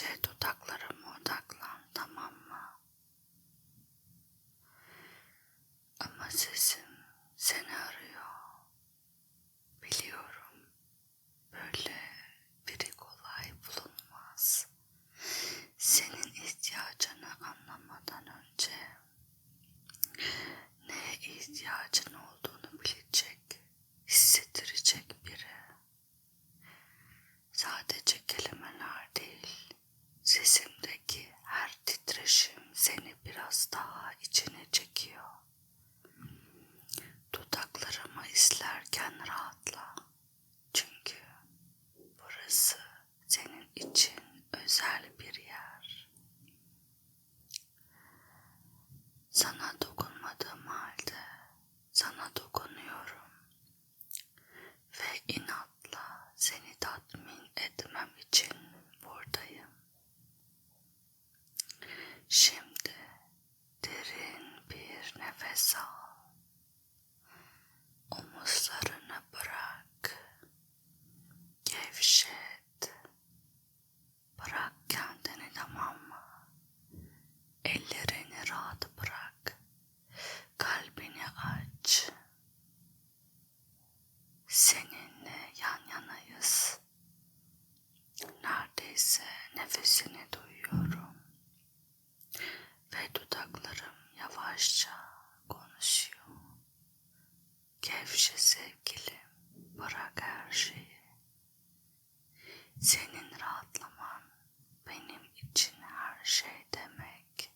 Sadece dudaklarıma odaklan tamam mı? Ama sesim seni arıyor. Biliyorum. Böyle biri kolay bulunmaz. Senin ihtiyacını anlamadan önce neye ihtiyacın olduğunu bilecek, hissettirecek biri. Sadece kelimeler değil, sesimdeki her titreşim seni biraz daha içine çekiyor. Dudaklarımı izlerken rahatla. Çünkü burası senin için özel bir yer. Sana dokunmadığım halde sana dokunuyorum ve inatla seni tatmin etmem için buradayım. Şimdi derin bir nefes al. Omuzlarını bırak. Gevşet. Bırak kendini tamam mı? Ellerini rahat bırak. Kalbini aç. Seninle yan yanayız. Neredeyse nefesini duyuyorum. Ve dudaklarım yavaşça konuşuyor. Gevşe sevgilim, bırak her şeyi. Senin rahatlaman benim için her şey demek.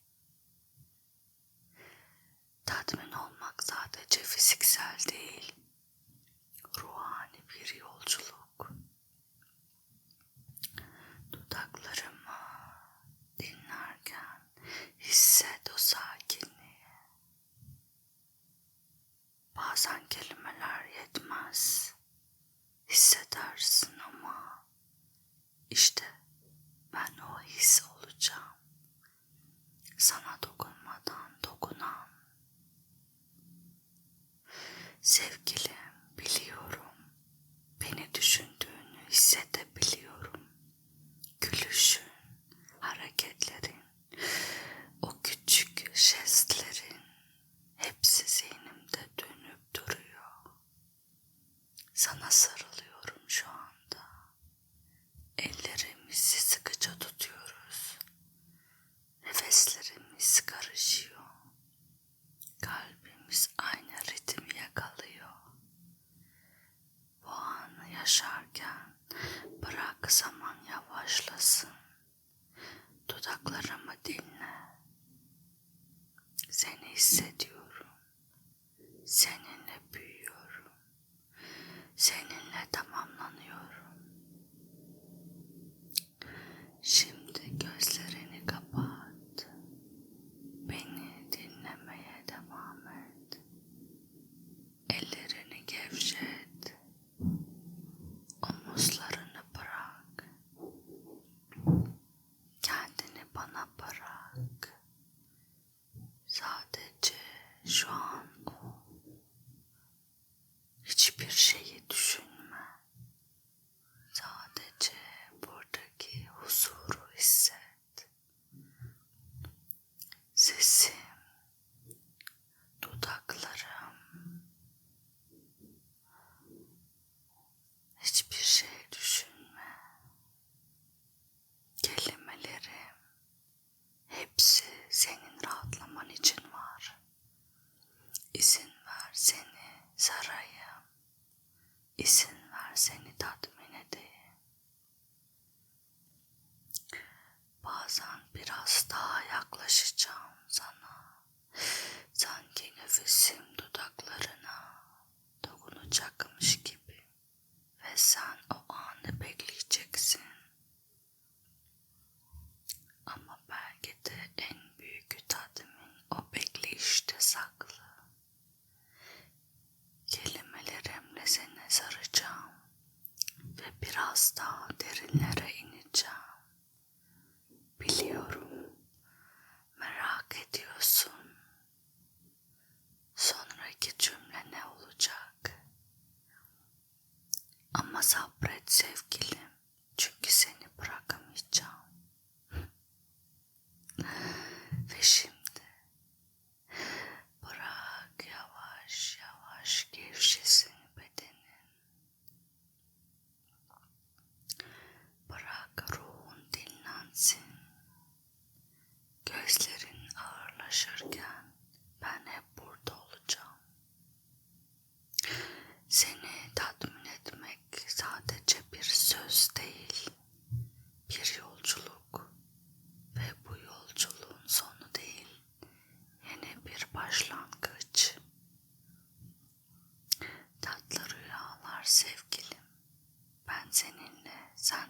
Tatmin olmak sadece fiziksel değil, Sana sarılıyorum şu anda. Ellerimizi sıkıca tutuyoruz. Nefeslerimiz karışıyor. Kalbimiz aynı ritmi yakalıyor. Bu anı yaşarken bırak zaman yavaşlasın. Dudaklarımı dinle. Seni hissediyorum. Seninle büyüyorum. Seninle tamamlanıyorum. Şimdi gözlerini kapat. Beni dinlemeye devam et. Ellerini gevşet. Omuzlarını bırak. Kendini bana bırak. Sadece şu an ol. Hiçbir şeyi düşünme. Sadece buradaki huzuru hisset. Sesim, dudaklarım, hiçbir şey düşünme. Kelimelerim, hepsi senin rahatlaman için var. İzin ver seni sarayım. İzin ver seni tatmin edeyim. Bazen biraz daha yaklaşacağım sana. Sanki nefesim dudaklarına et sevgilim. Çünkü seni bırakamayacağım. Ve şimdi bırak yavaş yavaş gevşesin bedenin. Bırak ruhun dinlensin. Gözlerin ağırlaşırken ben hep burada olacağım. Seni tatmin sadece bir söz değil, bir yolculuk ve bu yolculuğun sonu değil, yeni bir başlangıç. Tatlı rüyalar sevgilim, ben seninle, sen